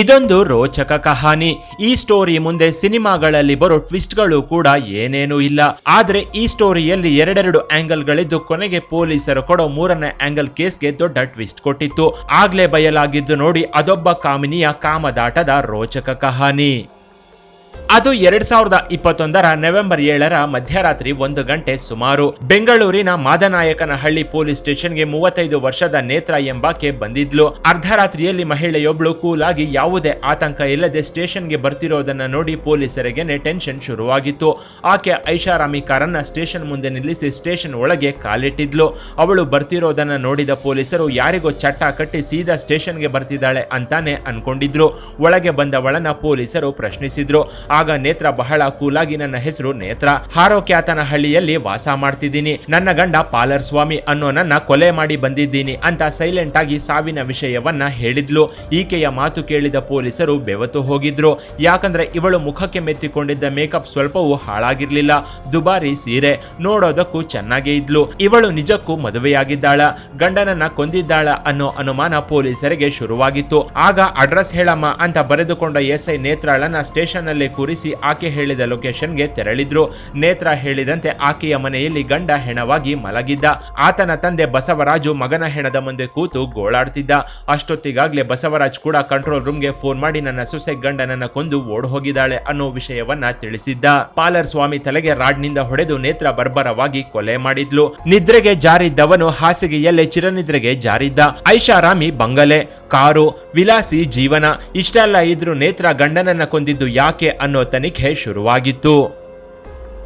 ಇದೊಂದು ರೋಚಕ ಕಹಾನಿ. ಈ ಸ್ಟೋರಿ ಮುಂದೆ ಸಿನಿಮಾಗಳಲ್ಲಿ ಬರೋ ಟ್ವಿಸ್ಟ್ಗಳು ಕೂಡ ಏನೇನೂ ಇಲ್ಲ. ಆದ್ರೆ ಈ ಸ್ಟೋರಿಯಲ್ಲಿ ಎರಡೆರಡು ಆಂಗಲ್ಗಳಿದ್ದು ಕೊನೆಗೆ ಪೊಲೀಸರು ಕೊಡೋ ಮೂರನೇ ಆಂಗಲ್ ಕೇಸ್ಗೆ ದೊಡ್ಡ ಟ್ವಿಸ್ಟ್ ಕೊಟ್ಟಿತ್ತು. ಆಗ್ಲೇ ಬಯಲಾಗಿದ್ದು ನೋಡಿ ಅದೊಬ್ಬ ಕಾಮಿನಿಯ ಕಾಮದಾಟದ ರೋಚಕ ಕಹಾನಿ. ಅದು ಎರಡ್ ಸಾವಿರದ ಇಪ್ಪತ್ತೊಂದರ ನವೆಂಬರ್ ಏಳರ ಮಧ್ಯರಾತ್ರಿ ಒಂದು ಗಂಟೆ ಸುಮಾರು. ಬೆಂಗಳೂರಿನ ಮಾದನಾಯಕನಹಳ್ಳಿ ಪೊಲೀಸ್ ಸ್ಟೇಷನ್ಗೆ ಮೂವತ್ತೈದು ವರ್ಷದ ನೇತ್ರ ಎಂಬಾಕೆ ಬಂದಿದ್ಲು. ಅರ್ಧರಾತ್ರಿಯಲ್ಲಿ ಮಹಿಳೆಯೊಬ್ಳು ಕೂಲ್ ಆಗಿ ಯಾವುದೇ ಆತಂಕ ಇಲ್ಲದೆ ಸ್ಟೇಷನ್ಗೆ ಬರ್ತಿರೋದನ್ನ ನೋಡಿ ಪೊಲೀಸರಿಗೆ ಟೆನ್ಷನ್ ಶುರುವಾಗಿತ್ತು. ಆಕೆ ಐಷಾರಾಮಿ ಕಾರನ್ನ ಸ್ಟೇಷನ್ ಮುಂದೆ ನಿಲ್ಲಿಸಿ ಸ್ಟೇಷನ್ ಒಳಗೆ ಕಾಲಿಟ್ಟಿದ್ಲು. ಅವಳು ಬರ್ತಿರೋದನ್ನ ನೋಡಿದ ಪೊಲೀಸರು, ಯಾರಿಗೋ ಚಟ್ಟ ಕಟ್ಟಿ ಸೀದಾ ಸ್ಟೇಷನ್ಗೆ ಬರ್ತಿದ್ದಾಳೆ ಅಂತಾನೆ ಅನ್ಕೊಂಡಿದ್ರು. ಒಳಗೆ ಬಂದವಳನ್ನ ಪೊಲೀಸರು ಪ್ರಶ್ನಿಸಿದ್ರು. ಆಗ ನೇತ್ರ ಬಹಳ ಕೂಲಾಗಿ ನನ್ನ ಹೆಸರು ನೇತ್ರ. ಹಾರೋಕ್ಯಾತನ ಹಳ್ಳಿಯಲ್ಲಿ ವಾಸ ಮಾಡ್ತಿದ್ದೀನಿ. ನನ್ನ ಗಂಡ ಪಾಲರ್ ಸ್ವಾಮಿ ಅನ್ನೋ ನನ್ನ ಕೊಲೆ ಮಾಡಿ ಬಂದಿದ್ದೀನಿ ಅಂತ ಸೈಲೆಂಟ್ ಆಗಿ ಸಾವಿನ ವಿಷಯವನ್ನ ಹೇಳಿದ್ಲು. ಈಕೆಯ ಮಾತು ಕೇಳಿದ ಪೊಲೀಸರು ಬೆವತು ಹೋಗಿದ್ರು. ಯಾಕಂದ್ರೆ ಇವಳು ಮುಖಕ್ಕೆ ಮೆತ್ತಿಕೊಂಡಿದ್ದ ಮೇಕಪ್ ಸ್ವಲ್ಪವೂ ಹಾಳಾಗಿರ್ಲಿಲ್ಲ. ದುಬಾರಿ ಸೀರೆ, ನೋಡೋದಕ್ಕೂ ಚೆನ್ನಾಗೇ ಇದ್ಲು. ಇವಳು ನಿಜಕ್ಕೂ ಮದುವೆಯಾಗಿದ್ದಾಳ. ಗಂಡನನ್ನ ಕೊಂದಿದ್ದಾಳ ಅನ್ನೋ ಅನುಮಾನ ಪೊಲೀಸರಿಗೆ ಶುರುವಾಗಿತ್ತು. ಆಗ ಅಡ್ರೆಸ್ ಹೇಳಮ್ಮ ಅಂತ ಬರೆದುಕೊಂಡ ಎಸ್ಐ ನೇತ್ರಾಳನ್ನ ಸ್ಟೇಷನ್ ಅಲ್ಲಿ ಕೂರಿಸಿ ಆಕೆ ಹೇಳಿದ ಲೊಕೇಶನ್ಗೆ ತೆರಳಿದ್ರು. ನೇತ್ರ ಹೇಳಿದಂತೆ ಆಕೆಯ ಮನೆಯಲ್ಲಿ ಗಂಡ ಹೆಣವಾಗಿ ಮಲಗಿದ್ದ. ಆತನ ತಂದೆ ಬಸವರಾಜು ಮಗನ ಹೆಣದ ಮುಂದೆ ಕೂತು ಗೋಳಾಡ್ತಿದ್ದ. ಅಷ್ಟೊತ್ತಿಗಾಗಲೇ ಬಸವರಾಜ್ ಕೂಡ ಕಂಟ್ರೋಲ್ ರೂಮ್ಗೆ ಫೋನ್ ಮಾಡಿ ನನ್ನ ಸೊಸೆ ಗಂಡನನ್ನ ಕೊಂದು ಓಡ್ ಹೋಗಿದ್ದಾಳೆ ಅನ್ನೋ ವಿಷಯವನ್ನ ತಿಳಿಸಿದ್ದ. ಪಾಲರ್ ಸ್ವಾಮಿ ತಲೆಗೆ ರಾಡ್ನಿಂದ ಹೊಡೆದು ನೇತ್ರ ಬರ್ಬರವಾಗಿ ಕೊಲೆ ಮಾಡಿದ್ಲು. ನಿದ್ರೆಗೆ ಜಾರಿದ್ದವನು ಹಾಸಿಗೆಯಲ್ಲೇ ಚಿರನಿದ್ರೆಗೆ ಜಾರಿದ್ದ. ಐಷಾರಾಮಿ ಬಂಗಲೆ, ಕಾರು, ವಿಲಾಸಿ ಜೀವನ, ಇಷ್ಟೆಲ್ಲ ಇದ್ರೂ ನೇತ್ರ ಗಂಡನನ್ನ ಕೊಂದಿದ್ದು ಯಾಕೆ ಅನ್ನೋ ತನಿಖೆ ಶುರುವಾಗಿತ್ತು.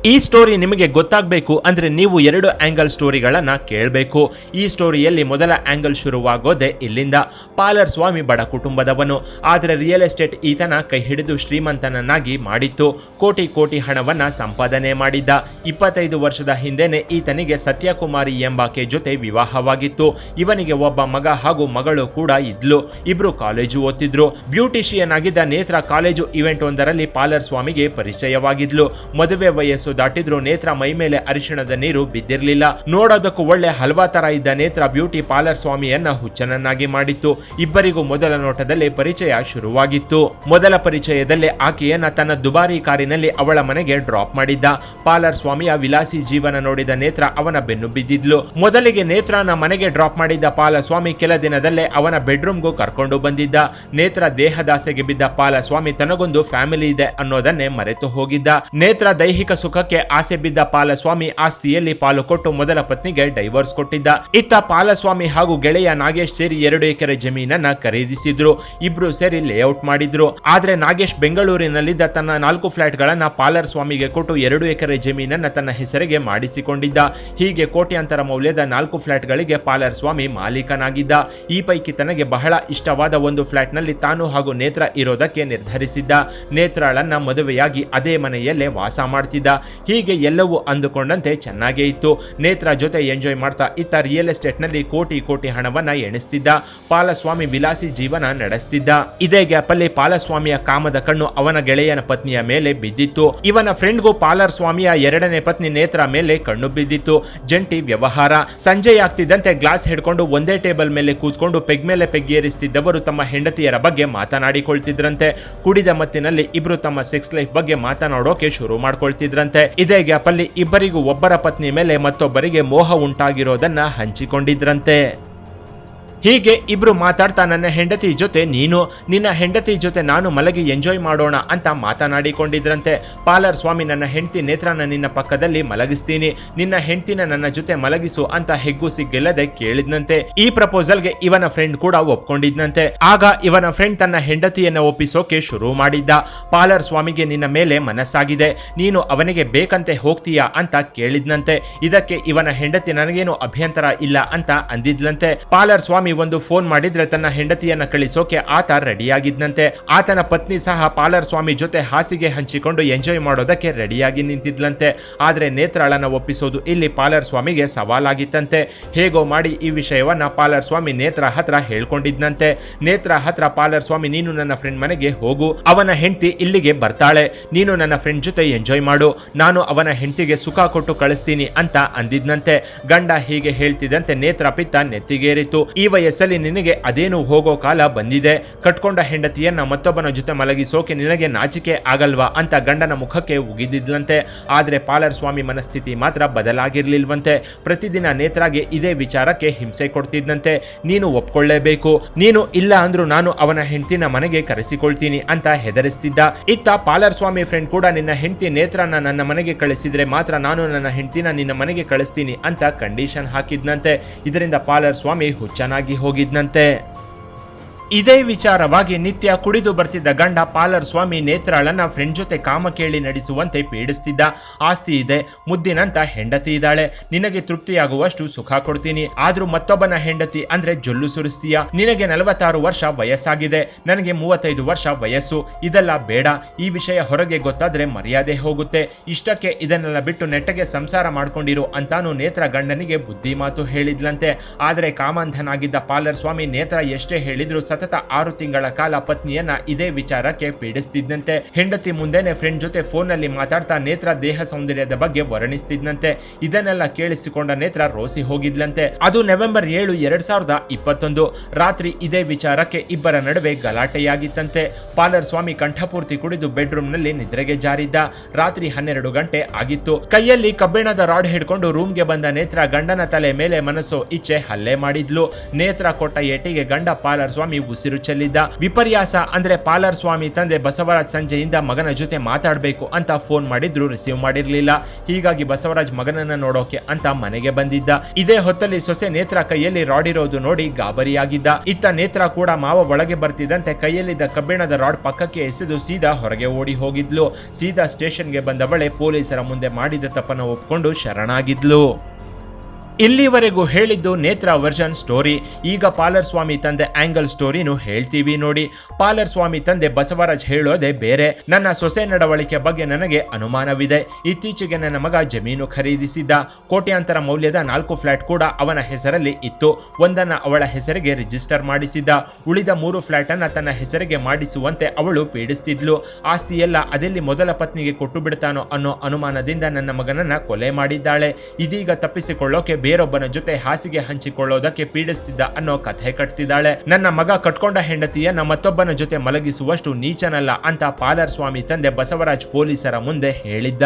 ಈ ಸ್ಟೋರಿ ನಿಮಗೆ ಗೊತ್ತಾಗಬೇಕು ಅಂದರೆ ನೀವು ಎರಡು ಆ್ಯಂಗಲ್ ಸ್ಟೋರಿಗಳನ್ನು ಕೇಳಬೇಕು. ಈ ಸ್ಟೋರಿಯಲ್ಲಿ ಮೊದಲ ಆ್ಯಂಗಲ್ ಶುರುವಾಗೋದೆ ಇಲ್ಲಿಂದ. ಪಾಲರ್ ಸ್ವಾಮಿ ಬಡ ಕುಟುಂಬದವನು. ಆದರೆ ರಿಯಲ್ ಎಸ್ಟೇಟ್ ಈತನ ಕೈ ಹಿಡಿದು ಶ್ರೀಮಂತನನ್ನಾಗಿ ಮಾಡಿತ್ತು. ಕೋಟಿ ಕೋಟಿ ಹಣವನ್ನು ಸಂಪಾದನೆ ಮಾಡಿದ್ದ. ಇಪ್ಪತ್ತೈದು ವರ್ಷದ ಹಿಂದೆನೆ ಈತನಿಗೆ ಸತ್ಯಕುಮಾರಿ ಎಂಬಾಕೆ ಜೊತೆ ವಿವಾಹವಾಗಿತ್ತು. ಇವನಿಗೆ ಒಬ್ಬ ಮಗ ಹಾಗೂ ಮಗಳು ಕೂಡ ಇದ್ಲು. ಇಬ್ರು ಕಾಲೇಜು ಓದ್ತಿದ್ರು. ಬ್ಯೂಟಿಷಿಯನ್ ಆಗಿದ್ದ ನೇತ್ರ ಕಾಲೇಜು ಇವೆಂಟ್ ಒಂದರಲ್ಲಿ ಪಾಲರ್ ಸ್ವಾಮಿಗೆ ಪರಿಚಯವಾಗಿದ್ಲು. ಮದುವೆ ವಯಸ್ಸು ದಾಟಿದ್ರು ನೇತ್ರ ಮೈ ಮೇಲೆ ಅರಿಶಿಣದ ನೀರು ಬಿದ್ದಿರಲಿಲ್ಲ. ನೋಡೋದಕ್ಕೂ ಒಳ್ಳೆ ಹಲ್ವಾ ತರ ಇದ್ದ ನೇತ್ರ ಬ್ಯೂಟಿ ಪಾಲರ್ ಸ್ವಾಮಿಯನ್ನ ಹುಚ್ಚನನ್ನಾಗಿ ಮಾಡಿತ್ತು. ಇಬ್ಬರಿಗೂ ಮೊದಲ ನೋಟದಲ್ಲಿ ಪರಿಚಯ ಶುರುವಾಗಿತ್ತು. ಮೊದಲ ಪರಿಚಯದಲ್ಲಿ ಆಕೆಯನ್ನ ತನ್ನ ದುಬಾರಿ ಕಾರಿನಲ್ಲಿ ಅವಳ ಮನೆಗೆ ಡ್ರಾಪ್ ಮಾಡಿದ್ದ. ಪಾಲರ್ ಸ್ವಾಮಿಯ ವಿಲಾಸಿ ಜೀವನ ನೋಡಿದ ನೇತ್ರ ಅವನ ಬೆನ್ನು ಬಿದ್ದಿದ್ಲು. ಮೊದಲಿಗೆ ನೇತ್ರನ ಮನೆಗೆ ಡ್ರಾಪ್ ಮಾಡಿದ್ದ ಪಾಲಸ್ವಾಮಿ ಕೆಲ ದಿನದಲ್ಲೇ ಅವನ ಬೆಡ್ರೂಮ್ಗೂ ಕರ್ಕೊಂಡು ಬಂದಿದ್ದ. ನೇತ್ರ ದೇಹದಾಸೆಗೆ ಬಿದ್ದ ಪಾಲಸ್ವಾಮಿ ತನಗೊಂದು ಫ್ಯಾಮಿಲಿ ಇದೆ ಅನ್ನೋದನ್ನೇ ಮರೆತು ಹೋಗಿದ್ದ. ನೇತ್ರ ದೈಹಿಕ ಸುಖಕ್ಕೆ ಆಸೆ ಬಿದ್ದ ಪಾಲಸ್ವಾಮಿ ಆಸ್ತಿಯಲ್ಲಿ ಪಾಲು ಕೊಟ್ಟು ಮೊದಲ ಪತ್ನಿಗೆ ಡೈವರ್ಸ್ ಕೊಟ್ಟಿದ್ದ. ಇತ್ತ ಪಾಲಸ್ವಾಮಿ ಹಾಗೂ ಗೆಳೆಯ ನಾಗೇಶ್ ಸೇರಿ ಎರಡು ಎಕರೆ ಜಮೀನನ್ನ ಖರೀದಿಸಿದ್ರು. ಇಬ್ರು ಸೇರಿ ಲೇಔಟ್ ಮಾಡಿದ್ರು. ಆದ್ರೆ ನಾಗೇಶ್ ಬೆಂಗಳೂರಿನಲ್ಲಿದ್ದ ತನ್ನ ನಾಲ್ಕು ಫ್ಲಾಟ್ಗಳನ್ನ ಪಾಲರ್ ಸ್ವಾಮಿಗೆ ಕೊಟ್ಟು ಎರಡು ಎಕರೆ ಜಮೀನನ್ನ ತನ್ನ ಹೆಸರಿಗೆ ಮಾಡಿಸಿಕೊಂಡಿದ್ದ. ಹೀಗೆ ಕೋಟ್ಯಾಂತರ ಮೌಲ್ಯದ ನಾಲ್ಕು ಫ್ಲಾಟ್ಗಳಿಗೆ ಪಾಲರ್ ಸ್ವಾಮಿ ಮಾಲೀಕನಾಗಿದ್ದ. ಈ ಪೈಕಿ ತನಗೆ ಬಹಳ ಇಷ್ಟವಾದ ಒಂದು ಫ್ಲಾಟ್ನಲ್ಲಿ ತಾನು ಹಾಗೂ ನೇತ್ರ ಇರೋದಕ್ಕೆ ನಿರ್ಧರಿಸಿದ್ದ. ನೇತ್ರಾಳನ್ನ ಮದುವೆಯಾಗಿ ಅದೇ ಮನೆಯಲ್ಲೇ ವಾಸ ಮಾಡ್ತಿದ್ದ. ಹೀಗೆ ಎಲ್ಲವೂ ಅಂದುಕೊಂಡಂತೆ ಚೆನ್ನಾಗೇ ಇತ್ತು. ನೇತ್ರ ಜೊತೆ ಎಂಜಾಯ್ ಮಾಡ್ತಾ ಇತ್ತ ರಿಯಲ್ ಎಸ್ಟೇಟ್ನಲ್ಲಿ ಕೋಟಿ ಕೋಟಿ ಹಣವನ್ನ ಎಣಿಸ್ತಿದ್ದ. ಪಾಲಸ್ವಾಮಿ ವಿಲಾಸಿ ಜೀವನ ನಡೆಸ್ತಿದ್ದ. ಇದೇ ಗ್ಯಾಪಲ್ಲಿ ಪಾಲಸ್ವಾಮಿಯ ಕಾಮದ ಕಣ್ಣು ಅವನ ಗೆಳೆಯನ ಪತ್ನಿಯ ಮೇಲೆ ಬಿದ್ದಿತ್ತು. ಇವನ ಫ್ರೆಂಡ್ಗೂ ಪಾಲರ್ ಸ್ವಾಮಿಯ ಎರಡನೇ ಪತ್ನಿ ನೇತ್ರ ಮೇಲೆ ಕಣ್ಣು ಬಿದ್ದಿತ್ತು. ಜಂಟಿ ವ್ಯವಹಾರ. ಸಂಜೆ ಆಗ್ತಿದ್ದಂತೆ ಗ್ಲಾಸ್ ಹಿಡ್ಕೊಂಡು ಒಂದೇ ಟೇಬಲ್ ಮೇಲೆ ಕೂತ್ಕೊಂಡು ಪೆಗ್ ಮೇಲೆ ಪೆಗ್ ಏರಿಸ್ತಿದ್ದವರು ತಮ್ಮ ಹೆಂಡತಿಯರ ಬಗ್ಗೆ ಮಾತನಾಡಿಕೊಳ್ತಿದ್ರಂತೆ. ಕುಡಿದ ಮತ್ತಿನಲ್ಲಿ ಇಬ್ರು ತಮ್ಮ ಸೆಕ್ಸ್ ಲೈಫ್ ಬಗ್ಗೆ ಮಾತನಾಡೋಕೆ ಶುರು ಮಾಡ್ಕೊಳ್ತಿದ್ರಂತೆ. ಇದೇ ಗ್ಯಾಪಲ್ಲಿ ಇಬ್ಬರಿಗೂ ಒಬ್ಬರ ಪತ್ನಿ ಮೇಲೆ ಮತ್ತೊಬ್ಬರಿಗೆ ಮೋಹ ಉಂಟಾಗಿರೋದನ್ನ ಹಂಚಿಕೊಂಡಿದ್ರಂತೆ. ಹೀಗೆ ಇಬ್ರು ಮಾತಾಡ್ತಾ ನನ್ನ ಹೆಂಡತಿ ಜೊತೆ, ನೀನು, ನಿನ್ನ ಹೆಂಡತಿ ಜೊತೆ ನಾನು ಮಲಗಿ ಎಂಜಾಯ್ ಮಾಡೋಣ ಅಂತ ಮಾತನಾಡಿಕೊಂಡಿದ್ರಂತೆ. ಪಾಲರ್ ಸ್ವಾಮಿ ನನ್ನ ಹೆಂಡತಿ ನೇತ್ರನ ನಿನ್ನ ಪಕ್ಕದಲ್ಲಿ ಮಲಗಿಸ್ತೀನಿ. ನಿನ್ನ ಹೆಂಡತಿನ ನನ್ನ ಜೊತೆ ಮಲಗಿಸು ಅಂತ ಹೆಗ್ಗು ಸಿಗ್ಗೆಲ್ಲದೆ ಕೇಳಿದ್ನಂತೆ. ಈ ಪ್ರಪೋಸಲ್ಗೆ ಇವನ ಫ್ರೆಂಡ್ ಕೂಡ ಒಪ್ಕೊಂಡಿದ್ನಂತೆ. ಆಗ ಇವನ ಫ್ರೆಂಡ್ ತನ್ನ ಹೆಂಡತಿಯನ್ನ ಒಪ್ಪಿಸೋಕೆ ಶುರು ಮಾಡಿದ್ದ. ಪಾಲರ್ ಸ್ವಾಮಿಗೆ ನಿನ್ನ ಮೇಲೆ ಮನಸ್ಸಾಗಿದೆ. ನೀನು ಅವನಿಗೆ ಬೇಕಂತೆ ಹೋಗ್ತೀಯಾ ಅಂತ ಕೇಳಿದ್ನಂತೆ. ಇದಕ್ಕೆ ಇವನ ಹೆಂಡತಿ ನನಗೇನು ಅಭ್ಯಂತರ ಇಲ್ಲ ಅಂತ ಅಂದಿದ್ಲಂತೆ. ಪಾಲರ್ ಸ್ವಾಮಿ ಒಂದು ಫೋನ್ ಮಾಡಿದ್ರೆ ತನ್ನ ಹೆಂಡತಿಯನ್ನ ಕಳಿಸೋಕೆ ಆತ ರೆಡಿಯಾಗಿದ್ನಂತೆ. ಆತನ ಪತ್ನಿ ಸಹ ಪಾಲರ್ ಸ್ವಾಮಿ ಜೊತೆ ಹಾಸಿಗೆ ಹಂಚಿಕೊಂಡು ಎಂಜಾಯ್ ಮಾಡೋದಕ್ಕೆ ರೆಡಿಯಾಗಿ ನಿಂತಿದ್ಲಂತೆ. ಆದ್ರೆ ನೇತ್ರಾಳನ ಒಪ್ಪಿಸೋದು ಇಲ್ಲಿ ಪಾಲರ್ ಸ್ವಾಮಿಗೆ ಸವಾಲಾಗಿತ್ತಂತೆ. ಹೇಗೋ ಮಾಡಿ ಈ ವಿಷಯವನ್ನ ಪಾಲರ್ ಸ್ವಾಮಿ ನೇತ್ರ ಹತ್ರ ಹೇಳ್ಕೊಂಡಿದ್ನಂತೆ. ನೇತ್ರ ಹತ್ರ ಪಾಲರ್ ಸ್ವಾಮಿ, ನೀನು ನನ್ನ ಫ್ರೆಂಡ್ ಮನೆಗೆ ಹೋಗು. ಅವನ ಹೆಂಡತಿ ಇಲ್ಲಿಗೆ ಬರ್ತಾಳೆ. ನೀನು ನನ್ನ ಫ್ರೆಂಡ್ ಜೊತೆ ಎಂಜಾಯ್ ಮಾಡು. ನಾನು ಅವನ ಹೆಂಡತಿಗೆ ಸುಖ ಕೊಟ್ಟು ಕಳಿಸ್ತೀನಿ ಅಂತ ಅಂದಿದ್ನಂತೆ. ಗಂಡ ಹೀಗೆ ಹೇಳ್ತಿದ್ದಂತೆ ನೇತ್ರ ಪಿತ್ತ ನೆತ್ತಿಗೇರಿತು. ಈ ವಯಸ್ಸಲ್ಲಿ ನಿನಗೆ ಅದೇನು ಹೋಗೋ ಕಾಲ ಬಂದಿದೆ. ಕಟ್ಕೊಂಡ ಹೆಂಡತಿಯನ್ನ ಮತ್ತೊಬ್ಬನ ಜೊತೆ ಮಲಗಿಸೋಕೆ ನಿನಗೆ ನಾಚಿಕೆ ಆಗಲ್ವಾ ಅಂತ ಗಂಡನ ಮುಖಕ್ಕೆ ಉಗಿದಿದ್ಲಂತೆ. ಆದರೆ ಪಾಲರ್ ಸ್ವಾಮಿ ಮನಸ್ಥಿತಿ ಮಾತ್ರ ಬದಲಾಗಿರ್ಲಿಲ್ವಂತೆ. ಪ್ರತಿದಿನ ನೇತ್ರಾಗೆ ಇದೇ ವಿಚಾರಕ್ಕೆ ಹಿಂಸೆ ಕೊಡ್ತಿದ್ದಂತೆ ನೀನು ಒಪ್ಕೊಳ್ಳೇಬೇಕು. ನೀನು ಇಲ್ಲ ಅಂದ್ರೂ ನಾನು ಅವನ ಹೆಂಡತಿನ ಮನೆಗೆ ಕರೆಸಿಕೊಳ್ತೀನಿ ಅಂತ ಹೆದರಿಸ್ತಿದ್ದ. ಇತ್ತ ಪಾಲರ್ ಸ್ವಾಮಿ ಫ್ರೆಂಡ್ ಕೂಡ ನಿನ್ನ ಹೆಂಡತಿ ನೇತ್ರನ ನನ್ನ ಮನೆಗೆ ಕಳಿಸಿದ್ರೆ ಮಾತ್ರ ನಾನು ನನ್ನ ಹೆಂಡತಿನ ನಿನ್ನ ಮನೆಗೆ ಕಳಿಸ್ತೀನಿ ಅಂತ ಕಂಡೀಷನ್ ಹಾಕಿದ್ನಂತೆ. ಇದರಿಂದ ಪಾಲರ್ ಸ್ವಾಮಿ ಹುಚ್ಚನಾಗಿ ಹೋಗಿದ್ನಂತೆ. ಇದೇ ವಿಚಾರವಾಗಿ ನಿತ್ಯ ಕುಡಿದು ಬರ್ತಿದ್ದ ಗಂಡ ಪಾಲರ್ ಸ್ವಾಮಿ ನೇತ್ರಾಳನ್ನ ಫ್ರೆಂಡ್ ಜೊತೆ ಕಾಮ ಕೇಳಿ ನಡೆಸುವಂತೆ ಪೀಡಿಸ್ತಿದ್ದ. ಆಸ್ತಿ ಇದೆ, ಮುದ್ದಿನಂತ ಹೆಂಡತಿ ಇದ್ದಾಳೆ. ನಿನಗೆ ತೃಪ್ತಿಯಾಗುವಷ್ಟು ಸುಖ ಕೊಡ್ತೀನಿ. ಆದ್ರೂ ಮತ್ತೊಬ್ಬನ ಹೆಂಡತಿ ಅಂದ್ರೆ ಜೊಲ್ಲು ಸುರಿಸ್ತೀಯ. ನಿನಗೆ ನಲವತ್ತಾರು ವರ್ಷ ವಯಸ್ಸಾಗಿದೆ. ನನಗೆ ಮೂವತ್ತೈದು ವರ್ಷ ವಯಸ್ಸು. ಇದೆಲ್ಲ ಬೇಡ. ಈ ವಿಷಯ ಹೊರಗೆ ಗೊತ್ತಾದ್ರೆ ಮರ್ಯಾದೆ ಹೋಗುತ್ತೆ. ಇಷ್ಟಕ್ಕೆ ಇದನ್ನೆಲ್ಲ ಬಿಟ್ಟು ನೆಟ್ಟಗೆ ಸಂಸಾರ ಮಾಡ್ಕೊಂಡಿರು ಅಂತಾನು ನೇತ್ರ ಗಂಡನಿಗೆ ಬುದ್ಧಿ ಮಾತು ಹೇಳಿದ್ಲಂತೆ. ಆದ್ರೆ ಕಾಮಂಧನಾಗಿದ್ದ ಪಾಲರ್ ಸ್ವಾಮಿ ನೇತ್ರ ಎಷ್ಟೇ ಹೇಳಿದ್ರು ಸತತ ಆರು ತಿಂಗಳ ಕಾಲ ಪತ್ನಿಯನ್ನ ಇದೇ ವಿಚಾರಕ್ಕೆ ಪೀಡಿಸ್ತಿದ್ದಂತೆ. ಹೆಂಡತಿ ಮುಂದೆನೆ ಫ್ರೆಂಡ್ ಜೊತೆ ಫೋನಲ್ಲಿ ಮಾತಾಡ್ತಾ ನೇತ್ರ ದೇಹ ಸೌಂದರ್ಯದ ಬಗ್ಗೆ ವರ್ಣಿಸ್ತಿದ್ದಂತೆ. ಇದನ್ನೆಲ್ಲ ಕೇಳಿಸಿಕೊಂಡ ನೇತ್ರ ರೋಸಿ ಹೋಗಿದ್ಲಂತೆ. ಅದು ನವೆಂಬರ್ ಏಳು ಎರಡ್ ಸಾವಿರದ ಇಪ್ಪತ್ತೊಂದು. ರಾತ್ರಿ ಇದೇ ವಿಚಾರಕ್ಕೆ ಇಬ್ಬರ ನಡುವೆ ಗಲಾಟೆಯಾಗಿತ್ತಂತೆ. ಪಾಲರ್ ಸ್ವಾಮಿ ಕಂಠಪೂರ್ತಿ ಕುಡಿದು ಬೆಡ್ರೂಮ್ನಲ್ಲಿ ನಿದ್ರೆಗೆ ಜಾರಿದ್ದ. ರಾತ್ರಿ ಹನ್ನೆರಡು ಗಂಟೆ ಆಗಿತ್ತು. ಕೈಯಲ್ಲಿ ಕಬ್ಬಿಣದ ರಾಡ್ ಹಿಡ್ಕೊಂಡು ರೂಮ್ಗೆ ಬಂದ ನೇತ್ರ ಗಂಡನ ತಲೆ ಮೇಲೆ ಮನಸ್ಸು ಇಚ್ಛೆ ಹಲ್ಲೆ ಮಾಡಿದ್ಲು. ನೇತ್ರ ಕೊಟ್ಟ ಏಟಿಗೆ ಗಂಡ ಪಾಲರ್ ಸ್ವಾಮಿ ಉಸಿರು ಚೆಲ್ಲಿದ್ದ ವಿಪರ್ಯಾಸ ಅಂದ್ರೆ ಪಾಲರ್ ಸ್ವಾಮಿ ತಂದೆ ಬಸವರಾಜ್ ಸಂಜೆಯಿಂದ ಮಗನ ಜೊತೆ ಮಾತಾಡಬೇಕು ಅಂತ ಫೋನ್ ಮಾಡಿದ್ರು, ರಿಸೀವ್ ಮಾಡಿರ್ಲಿಲ್ಲ. ಹೀಗಾಗಿ ಬಸವರಾಜ್ ಮಗನನ್ನ ನೋಡೋಕೆ ಅಂತ ಮನೆಗೆ ಬಂದಿದ್ದ. ಇದೇ ಹೊತ್ತಲ್ಲಿ ಸೊಸೆ ನೇತ್ರ ಕೈಯಲ್ಲಿ ರಾಡ್ ಇರೋದು ನೋಡಿ ಗಾಬರಿಯಾಗಿದ್ದ. ಇತ್ತ ನೇತ್ರ ಕೂಡ ಮಾವ ಒಳಗೆ ಬರ್ತಿದ್ದಂತೆ ಕೈಯಲ್ಲಿದ್ದ ಕಬ್ಬಿಣದ ರಾಡ್ ಪಕ್ಕಕ್ಕೆ ಎಸೆದು ಸೀದಾ ಹೊರಗೆ ಓಡಿ ಹೋಗಿದ್ಲು. ಸೀದಾ ಸ್ಟೇಷನ್ಗೆ ಬಂದವಳೆ ಪೊಲೀಸರ ಮುಂದೆ ಮಾಡಿದ ತಪ್ಪನ್ನು ಒಪ್ಕೊಂಡು ಶರಣಾಗಿದ್ಲು. ಇಲ್ಲಿವರೆಗೂ ಹೇಳಿದ್ದು ನೇತ್ರ ವರ್ಷನ್ ಸ್ಟೋರಿ ಈಗ ಪಾಲರ್ ಸ್ವಾಮಿ ತಂದೆ ಆಂಗಲ್ ಸ್ಟೋರಿನೂ ಹೇಳ್ತೀವಿ ನೋಡಿ. ಪಾಲರ್ ಸ್ವಾಮಿ ತಂದೆ ಬಸವರಾಜ್ ಹೇಳೋದೆ ಬೇರೆ. ನನ್ನ ಸೊಸೆ ನಡವಳಿಕೆ ಬಗ್ಗೆ ನನಗೆ ಅನುಮಾನವಿದೆ. ಇತ್ತೀಚೆಗೆ ನನ್ನ ಮಗ ಜಮೀನು ಖರೀದಿಸಿದ್ದ. ಕೋಟ್ಯಾಂತರ ಮೌಲ್ಯದ ನಾಲ್ಕು ಫ್ಲಾಟ್ ಕೂಡ ಅವನ ಹೆಸರಲ್ಲಿ ಇತ್ತು. ಒಂದನ್ನು ಅವಳ ಹೆಸರಿಗೆ ರಿಜಿಸ್ಟರ್ ಮಾಡಿಸಿದ್ದ. ಉಳಿದ ಮೂರು ಫ್ಲಾಟ್ ಅನ್ನ ತನ್ನ ಹೆಸರಿಗೆ ಮಾಡಿಸುವಂತೆ ಅವಳು ಪೀಡಿಸ್ತಿದ್ಲು. ಆಸ್ತಿ ಎಲ್ಲ ಅದೆಲ್ಲಿ ಮೊದಲ ಪತ್ನಿಗೆ ಕೊಟ್ಟು ಬಿಡ್ತಾನೋ ಅನ್ನೋ ಅನುಮಾನದಿಂದ ನನ್ನ ಮಗನನ್ನ ಕೊಲೆ ಮಾಡಿದ್ದಾಳೆ. ಇದೀಗ ತಪ್ಪಿಸಿಕೊಳ್ಳೋಕೆ ಬೇರೊಬ್ಬನ ಜೊತೆ ಹಾಸಿಗೆ ಹಂಚಿಕೊಳ್ಳೋದಕ್ಕೆ ಪೀಡಿಸ್ತಿದ್ದ ಅನ್ನೋ ಕಥೆ ಕಟ್ತಿದ್ದಾಳೆ. ನನ್ನ ಮಗ ಕಟ್ಕೊಂಡ ಹೆಂಡತಿಯನ್ನ ಮತ್ತೊಬ್ಬನ ಜೊತೆ ಮಲಗಿಸುವಷ್ಟು ನೀಚನಲ್ಲ ಅಂತ ಪಾಲರ್ ಸ್ವಾಮಿ ತಂದೆ ಬಸವರಾಜ್ ಪೊಲೀಸರ ಮುಂದೆ ಹೇಳಿದ್ದ.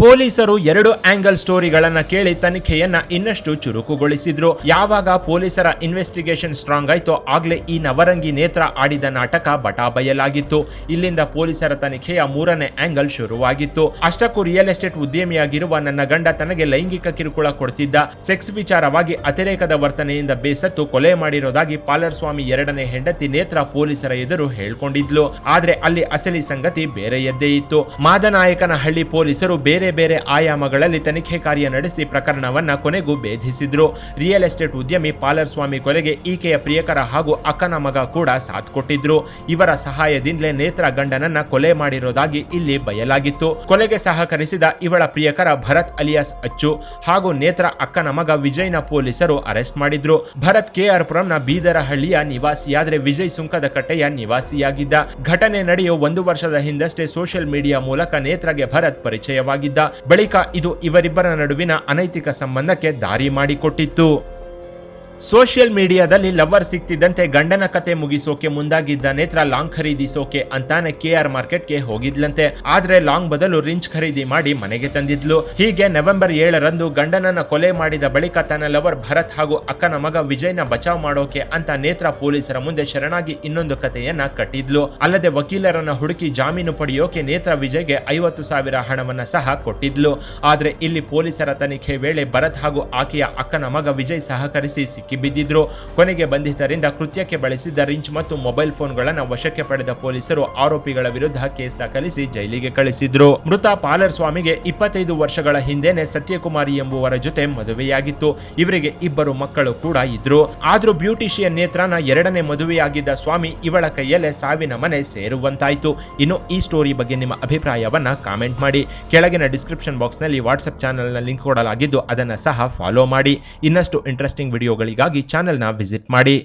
ಪೊಲೀಸರು ಎರಡು ಆಂಗಲ್ ಸ್ಟೋರಿಗಳನ್ನ ಕೇಳಿ ತನಿಖೆಯನ್ನ ಇನ್ನಷ್ಟು ಚುರುಕುಗೊಳಿಸಿದ್ರು. ಯಾವಾಗ ಪೊಲೀಸರ ಇನ್ವೆಸ್ಟಿಗೇಷನ್ ಸ್ಟ್ರಾಂಗ್ ಆಯ್ತೋ ಆಗ್ಲೇ ಈ ನವರಂಗಿ ನೇತ್ರ ಆಡಿದ ನಾಟಕ ಬಟಾ ಬಯಲಾಗಿತ್ತು. ಇಲ್ಲಿಂದ ಪೊಲೀಸರ ತನಿಖೆಯ ಮೂರನೇ ಆಂಗಲ್ ಶುರುವಾಗಿತ್ತು. ಅಷ್ಟಕ್ಕೂ ರಿಯಲ್ ಎಸ್ಟೇಟ್ ಉದ್ಯಮಿಯಾಗಿರುವ ನನ್ನ ಗಂಡ ತನಗೆ ಲೈಂಗಿಕ ಕಿರುಕುಳ ಕೊಡ್ತಿದ್ದ. ಸೆಕ್ಸ್ ವಿಚಾರವಾಗಿ ಅತಿರೇಕದ ವರ್ತನೆಯಿಂದ ಬೇಸತ್ತು ಕೊಲೆ ಮಾಡಿರೋದಾಗಿ ಪಾಲರ್ ಸ್ವಾಮಿ ಎರಡನೇ ಹೆಂಡತಿ ನೇತ್ರ ಪೊಲೀಸರ ಎದುರು ಹೇಳ್ಕೊಂಡಿದ್ಲು. ಆದ್ರೆ ಅಲ್ಲಿ ಅಸಲಿ ಸಂಗತಿ ಬೇರೆಯದ್ದೇ ಇತ್ತು. ಮಾದನಾಯಕನಹಳ್ಳಿ ಪೊಲೀಸರು ಬೇರೆ ಬೇರೆ ಬೇರೆ ಆಯಾಮಗಳಲ್ಲಿ ತನಿಖೆ ಕಾರ್ಯ ನಡೆಸಿ ಪ್ರಕರಣವನ್ನ ಕೊನೆಗೂ ಭೇದಿಸಿದ್ರು. ರಿಯಲ್ ಎಸ್ಟೇಟ್ ಉದ್ಯಮಿ ಪಾಲರ್ ಸ್ವಾಮಿ ಕೊಲೆಗೆ ಈಕೆಯ ಪ್ರಿಯಕರ ಹಾಗೂ ಅಕ್ಕನ ಮಗ ಕೂಡ ಸಾಥ್ ಕೊಟ್ಟಿದ್ರು. ಇವರ ಸಹಾಯದಿಂದಲೇ ನೇತ್ರ ಗಂಡನನ್ನ ಕೊಲೆ ಮಾಡಿರೋದಾಗಿ ಇಲ್ಲಿ ಬಯಲಾಗಿತ್ತು. ಕೊಲೆಗೆ ಸಹಕರಿಸಿದ ಇವಳ ಪ್ರಿಯಕರ ಭರತ್ ಅಲಿಯಾಸ್ ಅಚ್ಚು ಹಾಗೂ ನೇತ್ರ ಅಕ್ಕನ ಮಗ ವಿಜಯ್ನ ಪೊಲೀಸರು ಅರೆಸ್ಟ್ ಮಾಡಿದ್ರು. ಭರತ್ ಕೆಆರ್ ಪುರಂನ ಬೀದರಹಳ್ಳಿಯ ನಿವಾಸಿಯಾದ್ರೆ ವಿಜಯ್ ಸುಂಕದ ಕಟ್ಟೆಯ ನಿವಾಸಿಯಾಗಿದ್ದ. ಘಟನೆ ನಡೆಯೋ ಒಂದು ವರ್ಷದ ಹಿಂದಷ್ಟೇ ಸೋಷಿಯಲ್ ಮೀಡಿಯಾ ಮೂಲಕ ನೇತ್ರಗೆ ಭರತ್ ಪರಿಚಯವಾಗಿದ್ದ. ಬಳಿಕ ಇದು ಇವರಿಬ್ಬರ ನಡುವಿನ ಅನೈತಿಕ ಸಂಬಂಧಕ್ಕೆ ದಾರಿ ಮಾಡಿಕೊಟ್ಟಿತ್ತು. ಸೋಷಿಯಲ್ ಮೀಡಿಯಾದಲ್ಲಿ ಲವರ್ ಸಿಕ್ತಿದ್ದಂತೆ ಗಂಡನ ಕತೆ ಮುಗಿಸೋಕೆ ಮುಂದಾಗಿದ್ದ ನೇತ್ರ ಲಾಂಗ್ ಖರೀದಿಸೋಕೆ ಅಂತಾನೆ ಕೆ ಆರ್ ಮಾರ್ಕೆಟ್ಗೆ ಹೋಗಿದ್ಲಂತೆ. ಆದ್ರೆ ಲಾಂಗ್ ಬದಲು ರಿಂಚ್ ಖರೀದಿ ಮಾಡಿ ಮನೆಗೆ ತಂದಿದ್ಲು. ಹೀಗೆ ನವೆಂಬರ್ ಏಳರಂದು ಗಂಡನನ್ನ ಕೊಲೆ ಮಾಡಿದ ಬಳಿಕ ತನ್ನ ಲವರ್ ಭರತ್ ಹಾಗೂ ಅಕ್ಕನ ಮಗ ವಿಜಯ್ನ ಬಚಾವ್ ಮಾಡೋಕೆ ಅಂತ ನೇತ್ರ ಪೊಲೀಸರ ಮುಂದೆ ಶರಣಾಗಿ ಇನ್ನೊಂದು ಕಥೆಯನ್ನ ಕಟ್ಟಿದ್ಲು. ಅಲ್ಲದೆ ವಕೀಲರನ್ನ ಹುಡುಕಿ ಜಾಮೀನು ಪಡೆಯೋಕೆ ನೇತ್ರ ವಿಜಯ್ಗೆ ಐವತ್ತು ಸಾವಿರ ಹಣವನ್ನ ಸಹ ಕೊಟ್ಟಿದ್ಲು. ಆದ್ರೆ ಇಲ್ಲಿ ಪೊಲೀಸರ ತನಿಖೆ ವೇಳೆ ಭರತ್ ಹಾಗೂ ಆಕೆಯ ಅಕ್ಕನ ಮಗ ವಿಜಯ್ ಸಹಕರಿಸಿ ಸಿಕ್ಕಿಬಿದ್ದಿದ್ರು ಕೊನೆಗೆ ಬಂಧಿತರಿಂದ ಕೃತ್ಯಕ್ಕೆ ಬಳಸಿದ್ದ ರಿಂಚ್ ಮತ್ತು ಮೊಬೈಲ್ ಫೋನ್ಗಳನ್ನು ವಶಕ್ಕೆ ಪಡೆದ ಪೊಲೀಸರು ಆರೋಪಿಗಳ ವಿರುದ್ಧ ಕೇಸ್ ದಾಖಲಿಸಿ ಜೈಲಿಗೆ ಕಳಿಸಿದ್ರು. ಮೃತ ಪಾಲರ್ ಸ್ವಾಮಿಗೆ ಇಪ್ಪತ್ತೈದು ವರ್ಷಗಳ ಹಿಂದೆನೆ ಸತ್ಯಕುಮಾರಿ ಎಂಬುವರ ಜೊತೆ ಮದುವೆಯಾಗಿತ್ತು. ಇವರಿಗೆ ಇಬ್ಬರು ಮಕ್ಕಳು ಕೂಡ ಇದ್ರು. ಆದ್ರೂ ಬ್ಯೂಟಿಷಿಯನ್ ನೇತ್ರನ ಎರಡನೇ ಮದುವೆಯಾಗಿದ್ದ ಸ್ವಾಮಿ ಇವಳ ಕೈಯಲ್ಲೇ ಸಾವಿನ ಮನೆ ಸೇರುವಂತಾಯಿತು. ಇನ್ನು ಈ ಸ್ಟೋರಿ ಬಗ್ಗೆ ನಿಮ್ಮ ಅಭಿಪ್ರಾಯವನ್ನ ಕಾಮೆಂಟ್ ಮಾಡಿ. ಕೆಳಗಿನ ಡಿಸ್ಕ್ರಿಪ್ಷನ್ ಬಾಕ್ಸ್ನಲ್ಲಿ ವಾಟ್ಸ್ಆಪ್ ಚಾನಲ್ನ ಲಿಂಕ್ ಕೊಡಲಾಗಿದ್ದು ಅದನ್ನು ಸಹ ಫಾಲೋ ಮಾಡಿ. ಇನ್ನಷ್ಟು ಇಂಟ್ರೆಸ್ಟಿಂಗ್ ವಿಡಿಯೋಗಳಿಗಾಗಿ ಚಾನೆಲ್ನ ವಿಸಿಟ್ ಮಾಡಿ.